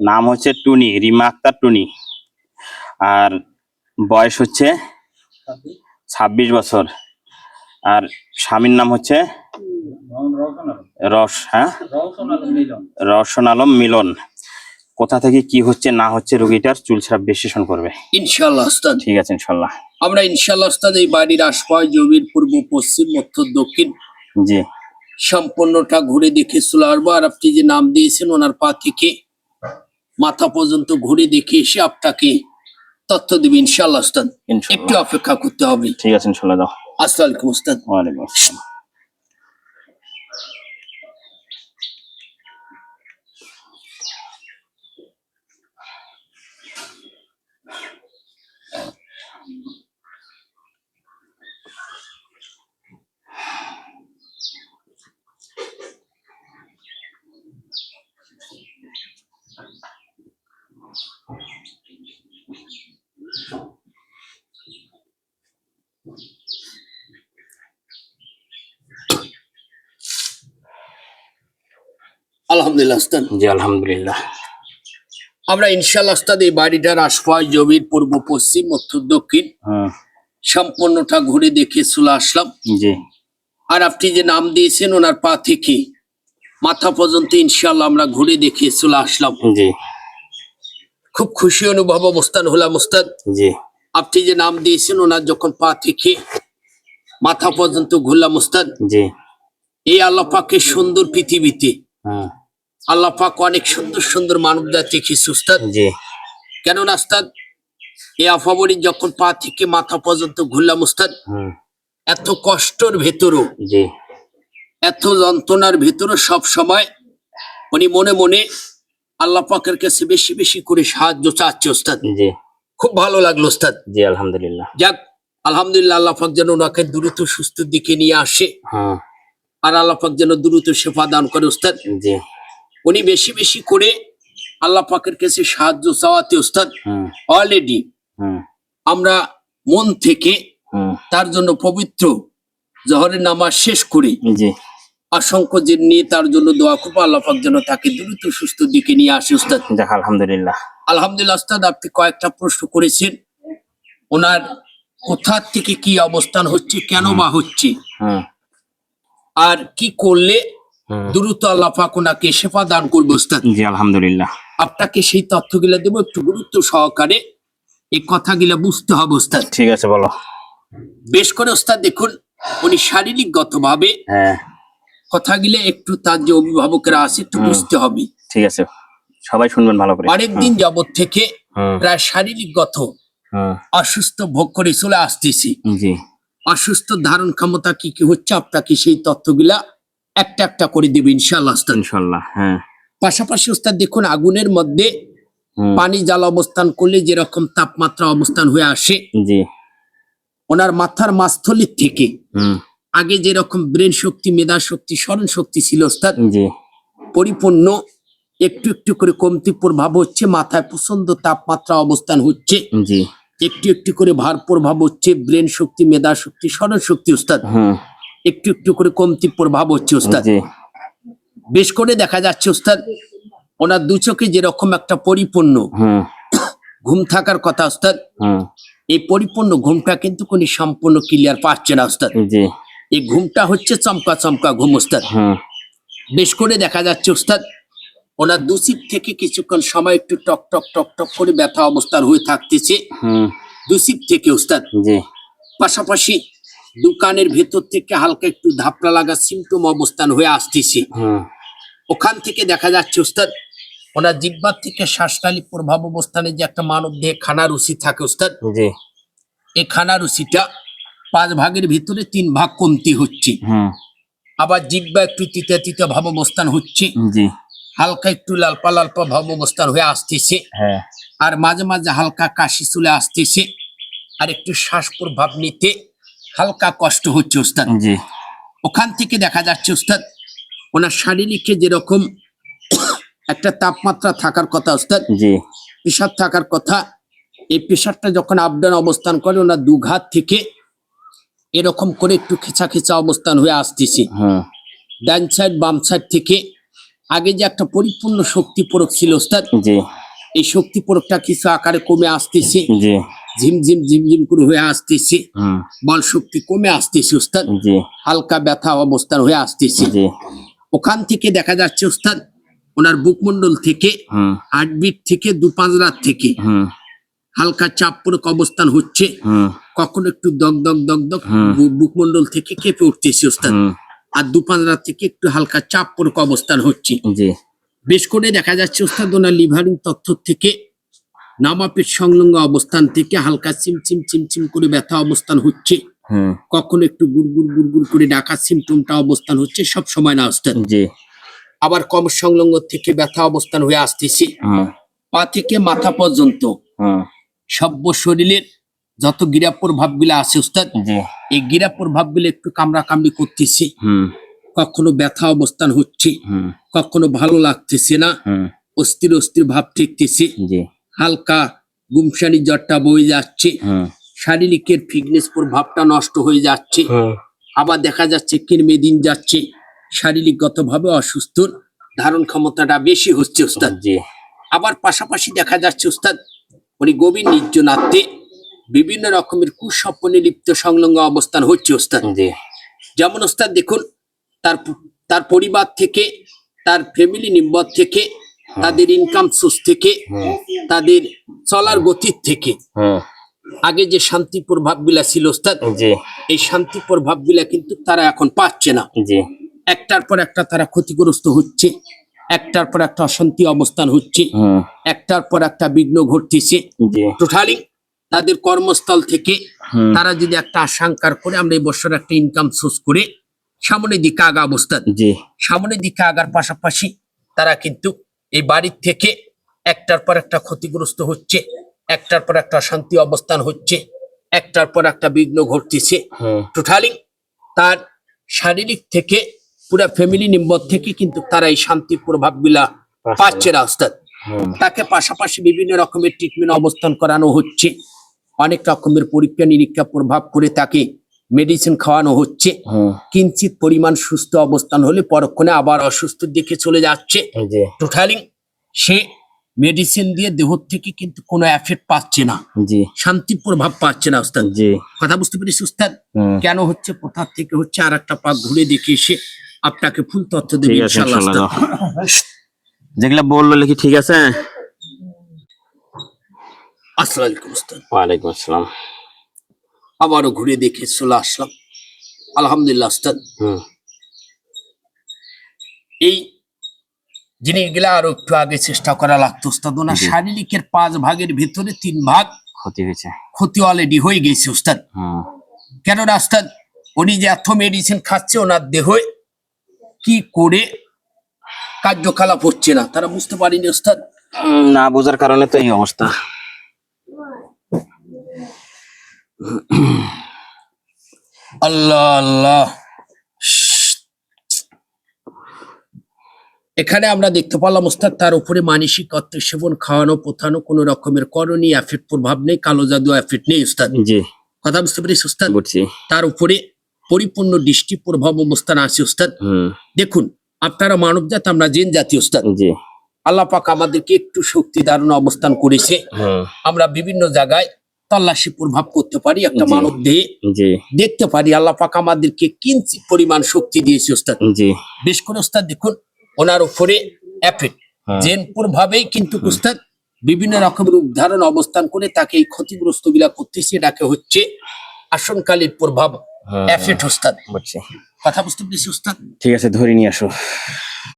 নাম হচ্ছে টুনি রিমা আক্তার টুনি। আর বয়স হচ্ছে ছাব্বিশ বছর। আর স্বামীর নাম হচ্ছে রস হ্যাঁ? রওশন আলম মিলন। কোথা থেকে কি হচ্ছে না হচ্ছে রোগীটার চুলছাড়া বিশ্লেষণ করবে। ইনশাল্লাহ ওস্তাদ। ঠিক আছে ইনশাল্লাহ আমরা ইনশাল্লাহ ওস্তাদ এই বাড়ির আশপাশ জমির পূর্ব পশ্চিম উত্তর দক্ষিণ জি। সম্পূর্ণটা ঘুরে দেখে চলে আসব। আর আপনি যে নাম দিয়েছেন ওনার পা থেকে মাথা পর্যন্ত ঘুরে দেখে এসে আপনাকে তথ্য দেবে ইনশাল্লাহ একটু অপেক্ষা করতে হবে। ঠিক আছে ইনশাল্লাহ আসসালাম আলাইকুম ওয়ালাইকুম আসসালাম। আলহামদুলিল্লাহ জি আলহামদুলিল্লাহ। আমরা ইনশাল্লাহ এই বাড়িটার আশপাশ জমির পূর্ব পশ্চিম উত্তর দক্ষিণ সম্পূর্ণটা ঘুরে দেখে চলে আসলাম। জি। আর আপনি যে নাম দিয়েছেন ওনার পা থেকে মাথা পর্যন্ত ইনশাল্লাহ আমরা ঘুরে দেখে চলে আসলাম। জি। খুব খুশি অনুভব অবস্থান হলাম ওস্তাদ জি। আপনি যে নাম দিয়েছেন ওনার যখন পা থেকে মাথা পর্যন্ত ঘুরলাম ওস্তাদ জি। এই আল্লাহ পাকের সুন্দর পৃথিবীতে হুম আল্লাহ পাক অনেক সুন্দর সুন্দর মানব জাতি রেখেছে ওস্তাদ জি। কেননা ওস্তাদ এই আফাবরি যখন পা থেকে মাথা পর্যন্ত ঘুরলাম ওস্তাদ হুম। এত কষ্টর ভেতরও এত যন্ত্রণার ভেতরও সব সময় উনি মনে মনে আল্লাহ পাকের কাছে বেশি বেশি করে সাহায্য চাচ্ছে ওস্তাদ জি। খুব ভালো লাগল উস্তাদ। জি আলহামদুলিল্লাহ। যাক আলহামদুলিল্লাহ আল্লাহ পাক যেন ওনাকে দ্রুত সুস্থ দিকে নিয়ে আসে হুম আর আল্লাহ পাক যেন দ্রুত সেবা দান করে ওস্তাদ জি। উনি বেশি বেশি করে আল্লাহ পাকের কাছে সাহায্য চাওয়াতে ওস্তাদ অলরেডি আমরা মন থেকে তার জন্য পবিত্র জহরের নামাজ শেষ করে। অসংখ্য যে নিয়ে তার জন্য দোয়া করব আল্লাহ পাক যেন তাকে দ্রুত সুস্থ দিকে নিয়ে আসে ওস্তাদ। যাক আলহামদুলিল্লাহ। আলহামদুলিল্লাহ ওস্তাদ আপনি কয়েকটা প্রশ্ন করেছেন। ওনার কোথা থেকে কি অবস্থান হচ্ছে কেন বা হচ্ছে? আর কি করলে দ্রুত আল্লাহ পাক ওনাকে দান করব জি আলহামদুলিল্লাহ। আপনাকে সেই তথ্যগুলা দেবো একটু গুরুত্ব সহকারে এই কথাগুলা বুঝতে হবে ওস্তাদ ঠিক আছে বলো। বেশ করে ওস্তাদ দেখুন উনি শারীরিকগত ভাবে হ্যাঁ। কথাগুলো একটু তার যে অভিভাবকেরা আছে একটু বুঝতে হবে। ঠিক আছে। সবাই শুনবেন ভালো করে। অনেকদিন যাবৎ থেকে প্রায় শারীরিকগত অসুস্থ ভোগ করে চলে আসতেছি। অসুস্থ ধারণ ক্ষমতা কি কি হচ্ছে আপনাকে সেই তথ্যগুলা একটা একটা করে দেবে ইনশাআল্লাহ ওস্তাদ। ইনশাল্লাহ হ্যাঁ। পাশাপাশি ওস্তাদ দেখুন আগুনের মধ্যে পানি জাল অবস্থান করলে যেরকম তাপমাত্রা অবস্থান হয়ে আসে জি। ওনার মাথার মাস্থলির থেকে আগে যেরকম ব্রেন শক্তি মেধা শক্তি স্মরণ শক্তি ছিল ওস্তাদ জি। পরিপূর্ণ একটু একটু করে কমতি প্রভাব হচ্ছে মাথায় প্রচণ্ড তাপমাত্রা অবস্থান হচ্ছে। জি। একটু একটু করে ভার প্রভাব হচ্ছে ব্রেন শক্তি মেধা শক্তি স্মরণ শক্তি ওস্তাদ। হুম। একটু একটু করে কমতি প্রভাব হচ্ছে ওস্তাদ বেশ করে দেখা যাচ্ছে ওস্তাদ ওনার দু চোখে যেরকম একটা পরিপূর্ণ ঘুম থাকার কথা ওস্তাদ এই পরিপূর্ণ ঘুমটা কিন্তু কোন সম্পূর্ণ ক্লিয়ার পাচ্ছে না ওস্তাদ এই ঘুমটা হচ্ছে চমকা চমকা ঘুম ওস্তাদ বেশ করে দেখা যাচ্ছে ওস্তাদ ওনার দুসিপ থেকে কিছুক্ষণ সময় একটু টক টক টক টক করে ব্যথা অবস্থার হয়ে থাকতেছে। দুসিপ থেকে ওস্তাদ পাশাপাশি দোকানের ভেতর থেকে হালকা একটু ধাপড়া লাগা সিমটম অবস্থান হয়ে আসতেছে। হুম। ওখান থেকে দেখা যাচ্ছে ওস্তাদ ওনার জিব্বার থেকে শ্বাসনালী প্রভাব অবস্থানে যে একটা মানব দেহে খানা রুচি থাকে ওস্তাদ জি। এই খানা রুচিটা পাঁচ ভাগের ভিতরে তিন ভাগ কমতি হচ্ছে। হুম। আবার জিব্বা একটু তিতা তিতা ভাব অবস্থান হচ্ছে। হালকা একটু লালপা লালপা ভাব অবস্থান হয়ে আসতেছে। হ্যাঁ। আর মাঝে মাঝে হালকা কাশি চলে আসতেছে। আর একটু শ্বাস প্রভাব নিতে হালকা কষ্ট হচ্ছে ওস্তাদ। ওখান থেকে দেখা যাচ্ছে ওস্তাদ ওনার শারীরিকে যেরকম একটা তাপমাত্রা থাকার কথা ওস্তাদ প্রেশার থাকার কথা এই প্রেশারটা যখন আপডাউন অবস্থান করে ওনার দুঘাত থেকে এরকম করে একটু খেচা খেচা অবস্থান হয়ে আসতেছে। হুম ডান সাইড বাম সাইড থেকে আগে যে একটা পরিপূর্ণ শক্তি প্রয়োগ ছিল ওস্তাদ এই শক্তি প্রয়োগটা কিছু আকারে কমে আসতেছে। ঝিমঝিম ঝিমঝিম করে হয়ে আসতেছে। বল শক্তি কমে আসতেছে ওস্তাদ জি। হালকা ব্যথা অবস্থান হয়ে আসতেছে। ওখান থেকে দেখা যাচ্ছে উস্তাদ ওনার বুকমন্ডল থেকে হার্টবিট থেকে দু পাঁচ রাত থেকে হালকা চাপ পূরক অবস্থান হচ্ছে। কখনো একটু দগ দগ দগ দগ বুকমন্ডল থেকে কেঁপে উঠতেছে ওস্তাদ হুম। আর দু পাঁচ রাত থেকে একটু হালকা চাপ পূরক অবস্থান হচ্ছে। বেশ করে দেখা যাচ্ছে উস্তাদ ওনার লিভারিং তথ্য থেকে নামাপেট সংলগ্ন অবস্থান থেকে হালকা চিমচিম চিমচিম করে ব্যথা অবস্থান হচ্ছে। কখনো একটু গুড়গুড় গুড়গুড় করে ডাকা সিমটমটা অবস্থান হচ্ছে সব সময় না জি। আবার কম সংলগ্ন থেকে ব্যথা অবস্থান হয়ে আসতেছে। হুম পা থেকে মাথা পর্যন্ত। হুম সভ্য শরীরের যত গিরাপ্পর ভাবগুলো আছে ওস্তাদ জি। এই গিরাপ্পর ভাবগুলো একটু কামড়া কামড়ি করতেছে কখনো ব্যথা অবস্থান হচ্ছে। হুম। কখনো ভালো লাগতেছে না। হুম। অস্থির অস্থির ভাব ঠেকতেছে হালকা গুমসানি জ্বরটা বয়ে যাচ্ছে। হুম শারীরিকের ফিটনেস ভাবটা নষ্ট হয়ে যাচ্ছে। আবার দেখা যাচ্ছে কিরমে দিন যাচ্ছে। শারীরিকগত ভাবে অসুস্থ। ধারণ ক্ষমতাটা বেশি হচ্ছে ওস্তাদ। জি। আবার পাশাপাশি দেখা যাচ্ছে ওস্তাদ উনি গভীর নির্জনাতে বিভিন্ন রকমের কুস্বপ্নে লিপ্ত সংলগ্ন অবস্থান হচ্ছে ওস্তাদ। জি। যেমন ওস্তাদ দেখুন তার তার পরিবার থেকে তার ফ্যামিলি নিম্বর থেকে তাদের ইনকাম সোর্স থেকে তাদের চলার গতির থেকে। আগে যে শান্তি প্রভাবগুলা ছিল ওস্তাদ এই শান্তি প্রভাবগুলা কিন্তু তারা এখন পাচ্ছে না। একটার পর একটা তারা ক্ষতিগ্রস্ত হচ্ছে একটার পর একটা অশান্তি অবস্থান হচ্ছে একটার পর একটা বিঘ্ন ঘটতেছে। টোটালি তাদের কর্মস্থল থেকে তারা যদি একটা আশঙ্কার করে আমরা এই বছর একটা ইনকাম সোর্স করে সামনের দিকে আগা অবস্থান। সামনের দিকে আগার পাশাপাশি তারা কিন্তু এই বাড়ির থেকে একটার পর একটা ক্ষতিগ্রস্ত হচ্ছে একটার পর একটা শান্তি অবস্থান হচ্ছে একটার পর একটা বিঘ্ন ঘটতেছে। টোটালি তার শারীরিক থেকে পুরো ফ্যামিলি নিম্বর থেকে কিন্তু তারা এই শান্তির প্রভাবগুলা পাচ্ছে। না ওস্তাদ। তাকে পাশাপাশি বিভিন্ন রকমের ট্রিটমেন্ট অবস্থান করানো হচ্ছে। অনেক রকমের পরীক্ষা নিরীক্ষা প্রভাব করে তাকে মেডিসিন খাওয়ানো হচ্ছে। কিঞ্চিত পরিমাণ সুস্থ অবস্থান হলে পরক্ষণে আবার অসুস্থ দিকে চলে যাচ্ছে। টোটালি সে মেডিসিন দিয়ে দেহ থেকে কিন্তু কোনো এফেক্ট পাচ্ছে না। জি। শান্তি প্রভাব পাচ্ছে না ওস্তাদ। জি। কথা বুঝতে পেরেছি ওস্তাদ? কেন হচ্ছে? কোথা থেকে হচ্ছে? আর একটা পাক ঘুরে দেখে এসে আপনাকে ফুল তথ্য দেবে ইনশাআল্লাহ যেগুলা বলল কি ঠিক আছে? আসসালামু আলাইকুম ওস্তাদ। ওয়ালাইকুম আসসালাম। আবারও ঘুরে দেখে চলে আসলাম। আলহামদুলিল্লাহ ওস্তাদ হুম। এই জিনিসগুলা আরও একটু আগে চেষ্টা করা লাগতো ওস্তাদ ওনার। শারীরিকের পাঁচ ভাগের ভেতরে তিন ভাগ ক্ষতি হয়েছে। ক্ষতি অলরেডি হয়ে গেছে ওস্তাদ হুম। কেন ওস্তাদ উনি যে এত মেডিসিন খাচ্ছে ওনার দেহে কি করে কার্যকলাপ হচ্ছে না তারা বুঝতে পারিনি ওস্তাদ উম, না বোঝার কারণে তো এই অবস্থা। আল্লাহ আল্লাহ। এখানে আমরা দেখতে পারলাম ওস্তাদ তার উপরে মানসিক অর্থ সেবন খাওয়ানো পোথানো কোন রকমের করণীয় এফেক্ট প্রভাব নেই কালো জাদু এফেক্ট নেই ওস্তাদ জি। কথা বুঝতে পেরেছি ওস্তাদ তার উপরে পরিপূর্ণ দৃষ্টি প্রভাব অবস্থান আছে ওস্তাদ হুম। দেখুন আপনারা মানব জাত আমরা জেন জাতি ওস্তাদ জি। আল্লাহ পাক আমাদেরকে একটু শক্তি দারুণ অবস্থান করেছে। আমরা বিভিন্ন জায়গায় তল্লাশি প্রভাব করতে পারি একটা মানব দেহে দেখতে পারি। আল্লাহ পাক আমাদেরকে কিঞ্চিত পরিমাণ শক্তি দিয়েছে ওস্তাদ। বেশ করে ওস্তাদ দেখুন ওনার উপরে এফেক্ট হুম। জেনপুর ভাবেই কিন্তু ওস্তাদ বিভিন্ন রকমের উদ্ধারণ অবস্থান করে তাকে এই ক্ষতিগ্রস্তগুলা করতেছে। এটাকে হচ্ছে আসনকালীন প্রভাব হুম, এফেক্ট ওস্তাদ। কথা বুঝতে পেরেছি ওস্তাদ? ঠিক আছে ধরে নিয়ে আসো।